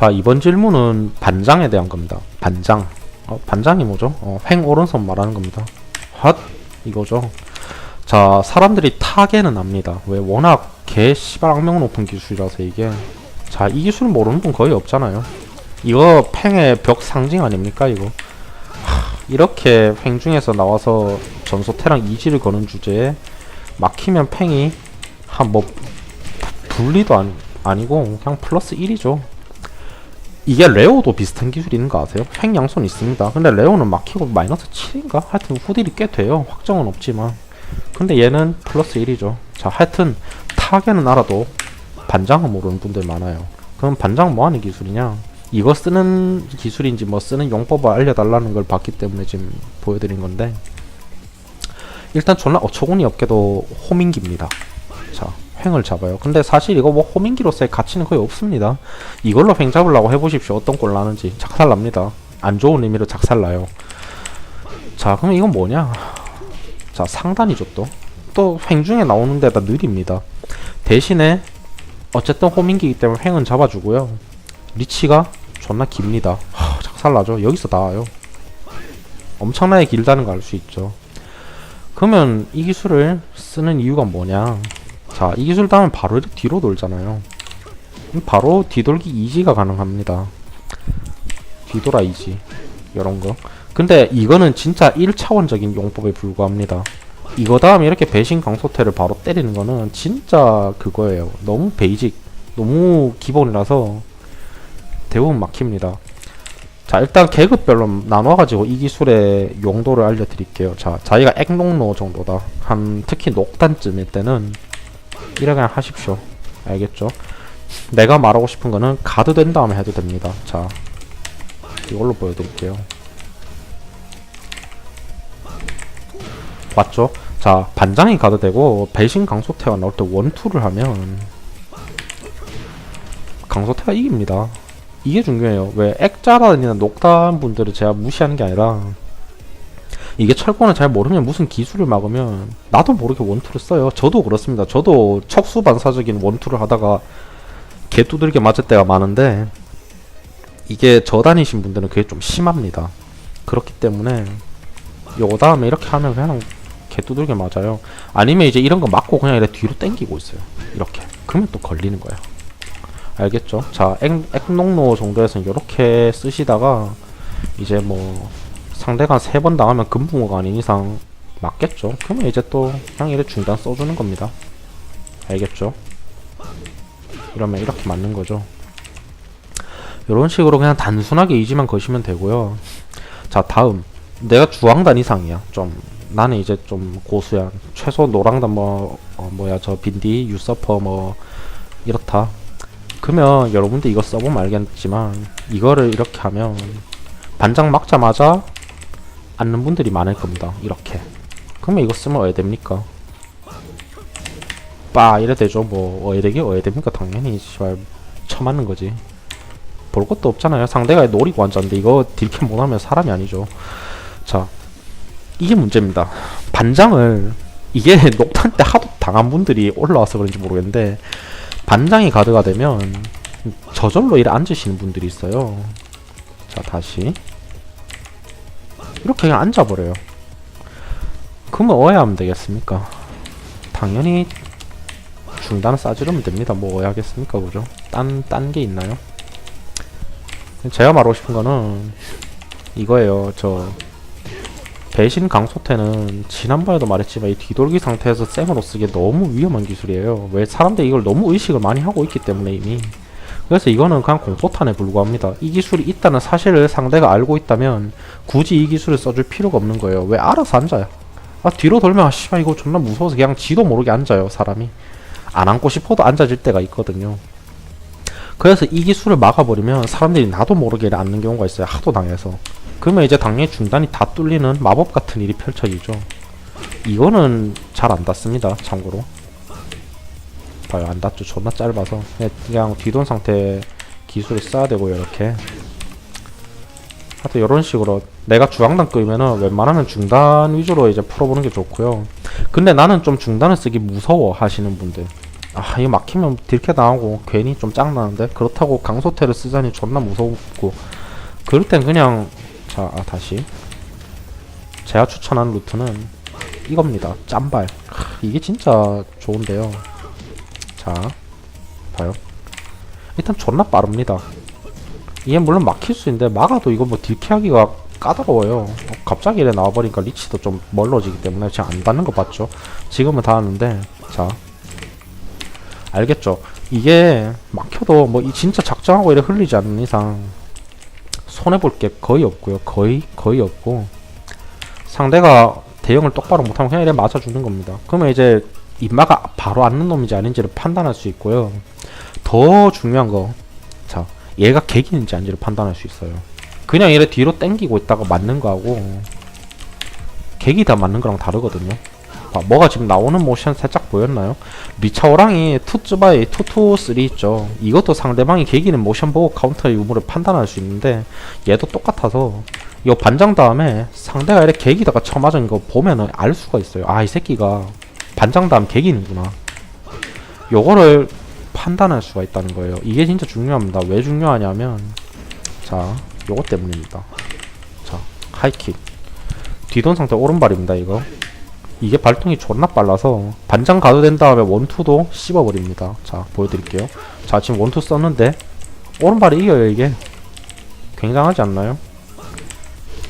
자 이번 질문은 반장에 대한 겁니다. 반장. 어, 반장이 뭐죠? 어, 횡 오른손 말하는 겁니다. 핫 이거죠. 자 사람들이 타게는 압니다. 왜 워낙 개 씨발 악명 높은 기술이라서 이게 자 이 기술 모르는 분 거의 없잖아요. 이거 팽의 벽 상징 아닙니까 이거? 하, 이렇게 팽 중에서 나와서 전소 태랑 이지를 거는 주제에 막히면 팽이 한뭐 분리도 아니, 아니고 그냥 플러스 1이죠. 이게 레오도 비슷한 기술이 있는 거 아세요? 횡 양손 있습니다. 근데 레오는 막히고 마이너스 7인가? 하여튼 후딜이 꽤 돼요. 확정은 없지만. 근데 얘는 플러스 1이죠. 자, 하여튼 타겟은 알아도 반장은 모르는 분들 많아요. 그럼 반장 뭐 하는 기술이냐? 이거 쓰는 기술인지 뭐 쓰는 용법을 알려달라는 걸 봤기 때문에 지금 보여드린 건데 일단 존나 어처구니 없게도 호밍기입니다. 자, 횡을 잡아요. 근데 사실 이거 뭐 호밍기로서의 가치는 거의 없습니다. 이걸로 횡 잡으려고 해보십시오. 어떤 꼴 나는지 작살납니다. 안 좋은 의미로 작살나요. 자, 그럼 이건 뭐냐? 자, 상단이죠 또. 또 횡 중에 나오는 데다 느립니다. 대신에 어쨌든 호밍기이기 때문에 횡은 잡아주고요. 리치가 존나 깁니다. 하, 작살나죠. 여기서 나와요. 엄청나게 길다는 걸 알 수 있죠. 그러면 이 기술을 쓰는 이유가 뭐냐? 자, 이 기술 다음에 바로 이렇게 뒤로 돌잖아요. 바로 뒤돌기 이지가 가능합니다. 뒤돌아 이지. 이런 거. 근데 이거는 진짜 1차원적인 용법에 불과합니다. 이거 다음에 이렇게 배신 강소태를 바로 때리는 거는 진짜 그거예요. 너무 베이직, 너무 기본이라서 대부분 막힙니다. 자 일단 계급별로 나눠가지고 이 기술의 용도를 알려드릴게요. 자 자기가 액농로 정도다. 한 특히 녹단쯤일 때는 이래 그냥 하십시오. 알겠죠? 내가 말하고 싶은 거는 가드 된 다음에 해도 됩니다. 자 이걸로 보여드릴게요. 맞죠? 자 반장이 가드 되고 배신 강소태가 나올 때 원투를 하면 강소태가 이깁니다. 이게 중요해요. 왜 액자라든지 녹단 분들을 제가 무시하는 게 아니라 이게 철권을 잘 모르면 무슨 기술을 막으면 나도 모르게 원투를 써요. 저도 그렇습니다. 저도 척수반사적인 원투를 하다가 개 두들겨 맞을 때가 많은데 이게 저단이신 분들은 그게 좀 심합니다. 그렇기 때문에 요거 다음에 이렇게 하면 그냥 개 두들겨 맞아요. 아니면 이제 이런 거 맞고 그냥 이렇게 뒤로 당기고 있어요. 이렇게. 그러면 또 걸리는 거야. 알겠죠? 자, 액, 액농로 정도에서는 이렇게 쓰시다가 이제 뭐 상대가 세 번 당하면 금붕어가 아닌 이상 맞겠죠? 그러면 이제 또 이렇게 중단 써주는 겁니다. 알겠죠? 이러면 이렇게 맞는 거죠. 이런 식으로 그냥 단순하게 이지만 거시면 되고요. 자, 다음. 내가 주황단 이상이야. 좀 나는 이제 좀 고수야. 최소 노랑단 뭐 어, 뭐야 저 빈디 유서퍼 뭐 이렇다. 그러면 여러분들 이거 써보면 알겠지만 이거를 이렇게 하면 반장 막자마자 앉는 분들이 많을 겁니다. 이렇게. 그러면 이거 쓰면 어야 됩니까? 빠 이래 되죠. 뭐 어야 되기 어야 됩니까? 당연히 씨발 쳐맞는 거지. 볼 것도 없잖아요. 상대가 노리고 앉았는데 이거 딜캠 못하면 사람이 아니죠. 자 이게 문제입니다. 반장을 이게 녹탄 때 하도 당한 분들이 올라와서 그런지 모르겠는데 반장이 가드가 되면 저절로 이래 앉으시는 분들이 있어요. 자 다시 이렇게 그냥 앉아버려요. 그러면 어야 하면 되겠습니까? 당연히 중단을 싸지르면 됩니다. 뭐 어야 하겠습니까, 그죠? 딴 딴 게 있나요? 제가 말하고 싶은 거는 이거예요. 저 배신 강소태는 지난번에도 말했지만 이 뒤돌기 상태에서 쌩으로 쓰기에 너무 위험한 기술이에요. 왜 사람들이 이걸 너무 의식을 많이 하고 있기 때문에 이미. 그래서 이거는 그냥 공포탄에 불과합니다. 이 기술이 있다는 사실을 상대가 알고 있다면 굳이 이 기술을 써줄 필요가 없는 거예요. 왜 알아서 앉아요. 아 뒤로 돌면 아 씨발 이거 존나 무서워서 그냥 지도 모르게 앉아요 사람이. 안 앉고 싶어도 앉아질 때가 있거든요. 그래서 이 기술을 막아버리면 사람들이 나도 모르게 앉는 경우가 있어요. 하도 당해서. 그러면 이제 당연히 중단이 다 뚫리는 마법 같은 일이 펼쳐지죠. 이거는 잘 안 닿습니다. 참고로. 봐요, 안 닿죠. 존나 짧아서. 그냥, 뒤돈 상태 기술을 써야 되고요, 이렇게. 하여튼 이런 식으로 내가 주황단 끄면은 웬만하면 중단 위주로 이제 풀어보는 게 좋고요. 근데 나는 좀 중단을 쓰기 무서워 하시는 분들. 아 이거 막히면 딜캐 나오고 괜히 좀 짱나는데 그렇다고 강소태를 쓰자니 존나 무섭고 그럴 땐 그냥 자 아, 다시 제가 추천하는 루트는 이겁니다 짬발 크, 이게 진짜 좋은데요 자 봐요. 일단 존나 빠릅니다. 이게 물론 막힐 수 있는데 막아도 이거 뭐 딜캐하기가 까다로워요. 어, 갑자기 이래 나와버리니까 리치도 좀 멀어지기 때문에 제가 안 닿는 거 봤죠. 지금은 닿았는데 자. 알겠죠? 이게 막혀도 뭐 이 진짜 작정하고 이래 흘리지 않는 이상 손해볼 게 거의 없고요. 거의 거의 없고. 상대가 대응을 똑바로 못하면 그냥 이래 맞아주는 겁니다. 그러면 이제 입마가 바로 앉는 놈인지 아닌지를 판단할 수 있고요. 더 중요한 거 자 얘가 객인지 아닌지를 판단할 수 있어요. 그냥 이래 뒤로 땡기고 있다가 맞는 거하고 객이 다 맞는 거랑 다르거든요. 봐, 뭐가 지금 나오는 모션 살짝 보였나요? 리차오랑이 투츠바이 투투3 있죠. 이것도 상대방이 개기는 모션 보고 카운터의 유무를 판단할 수 있는데 얘도 똑같아서 이 반장 다음에 상대가 이렇게 개기다가 쳐맞은 거 보면은 알 수가 있어요. 아 이 새끼가 반장 다음 개기는구나. 요거를 판단할 수가 있다는 거예요. 이게 진짜 중요합니다. 왜 중요하냐면 자 요거 때문입니다. 자 하이킥. 뒤돈 상태 오른발입니다 이거. 이게 발동이 존나 빨라서 반장 가도 된 다음에 원투도 씹어버립니다. 자 보여드릴게요. 자 지금 원투 썼는데 오른발이 이겨요 이게. 굉장하지 않나요?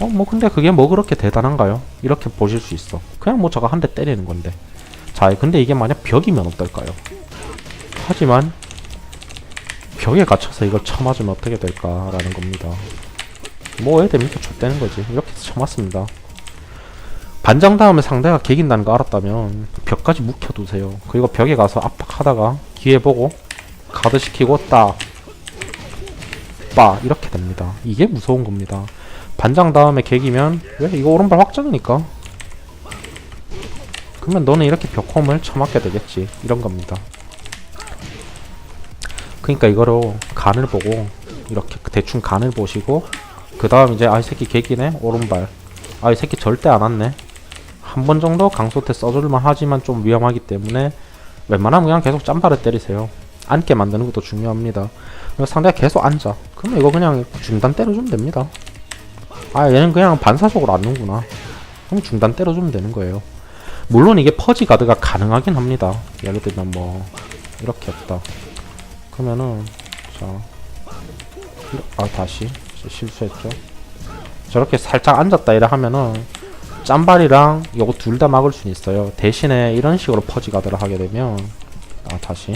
어 뭐 근데 그게 뭐 그렇게 대단한가요? 이렇게 보실 수 있어. 그냥 뭐 저거 한 대 때리는 건데 자 근데 이게 만약 벽이면 어떨까요? 하지만 벽에 갇혀서 이걸 쳐맞으면 어떻게 될까라는 겁니다 뭐 해야 됩니까? 좆되는 거지 이렇게 해서 쳐맞습니다 반장 다음에 상대가 개긴다는 거 알았다면 벽까지 묵혀두세요. 그리고 벽에 가서 압박하다가 기회 보고 가드 시키고 딱, 빠 이렇게 됩니다. 이게 무서운 겁니다. 반장 다음에 개기면 왜 이거 오른발 확정이니까. 그러면 너는 이렇게 벽홈을 쳐맞게 되겠지. 이런 겁니다. 그러니까 이거로 간을 보고 이렇게 대충 간을 보시고 그 다음 이제 아이 새끼 개기네 오른발 아이 새끼 절대 안 왔네 한 번 정도 강소태 써줄만 하지만 좀 위험하기 때문에 웬만하면 그냥 계속 짬바를 때리세요. 앉게 만드는 것도 중요합니다. 상대가 계속 앉아. 그러면 이거 그냥 중단 때려주면 됩니다. 아 얘는 그냥 반사적으로 앉는구나. 그럼 중단 때려주면 되는 거예요. 물론 이게 퍼지 가드가 가능하긴 합니다. 예를 들면 뭐 이렇게 했다. 그러면은 자, 이러- 아 다시 실수했죠. 저렇게 살짝 앉았다 이래 하면은 짬발이랑 요거 둘 다 막을 수 있어요. 대신에 이런 식으로 퍼지 가드를 하게 되면 아 다시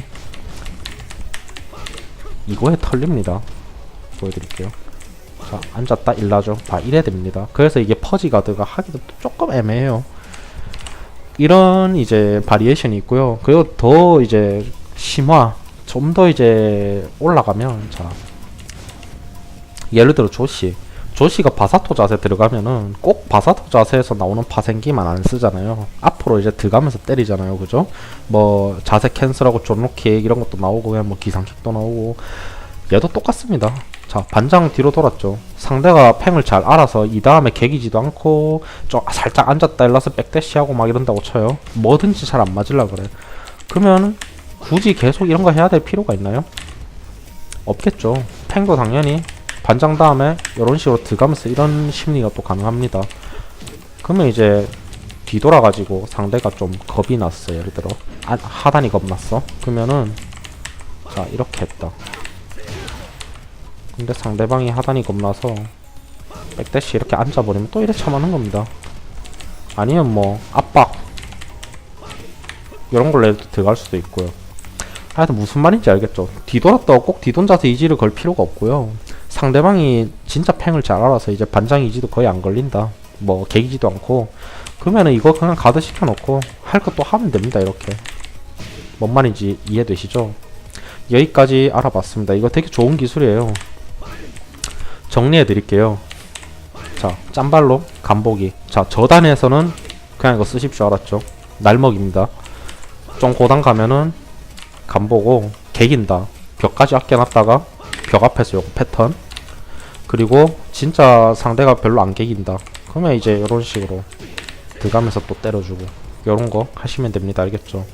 이거에 털립니다. 보여드릴게요. 자 앉았다 일라죠. 다 이래 됩니다. 그래서 이게 퍼지 가드가 하기도 조금 애매해요. 이런 이제 바리에이션이 있고요. 그리고 더 이제 심화 좀 더 이제 올라가면 자 예를 들어 조시 조시가 바사토 자세 들어가면은 꼭 바사토 자세에서 나오는 파생기만 안 쓰잖아요. 앞으로 이제 들어가면서 때리잖아요. 그죠? 뭐 자세 캔슬하고 존로킥 이런 것도 나오고 그냥 뭐 기상킥도 나오고 얘도 똑같습니다. 자 반장 뒤로 돌았죠. 상대가 팽을 잘 알아서 이 다음에 개기지도 않고 좀 살짝 앉았다 일어서 백대시하고 막 이런다고 쳐요. 뭐든지 잘 안 맞을라 그래. 그러면 굳이 계속 이런 거 해야 될 필요가 있나요? 없겠죠. 팽도 당연히 반장 다음에 이런 식으로 들어가면서 이런 심리가 또 가능합니다. 그러면 이제 뒤돌아가지고 상대가 좀 겁이 났어. 예를 들어 아, 하단이 겁났어. 그러면은 자 이렇게 했다. 근데 상대방이 하단이 겁나서 백대시 이렇게 앉아버리면 또 이래 참하는 겁니다. 아니면 뭐 압박 이런 걸로 해도 들어갈 수도 있고요. 하여튼 무슨 말인지 알겠죠. 뒤돌았다고 꼭 뒤돈 자세 이지를 걸 필요가 없고요. 상대방이 진짜 팽을 잘 알아서 이제 반장 이지도 거의 안 걸린다. 뭐 개기지도 않고 그러면은 이거 그냥 가드 시켜놓고 할 것도 하면 됩니다. 이렇게 뭔 말인지 이해되시죠? 여기까지 알아봤습니다. 이거 되게 좋은 기술이에요. 정리해 드릴게요. 자, 짬발로 간보기. 자, 저단에서는 그냥 이거 쓰십시오. 알았죠? 날먹입니다. 좀 고단 가면은 간보고 개긴다. 벽까지 아껴놨다가 벽 앞에서 요거 패턴. 그리고 진짜 상대가 별로 안 개긴다. 그러면 이제 이런 식으로 들어가면서 또 때려주고 요런 거 하시면 됩니다. 알겠죠?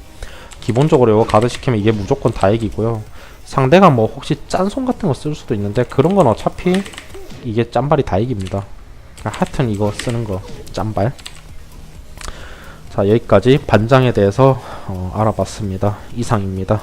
기본적으로 이거 가드 시키면 이게 무조건 다액이고요. 상대가 뭐 혹시 짠손 같은 거 쓸 수도 있는데 그런 건 어차피 이게 짠발이 다액입니다. 하여튼 이거 쓰는 거 짠발. 자 여기까지 반장에 대해서 어, 알아봤습니다. 이상입니다.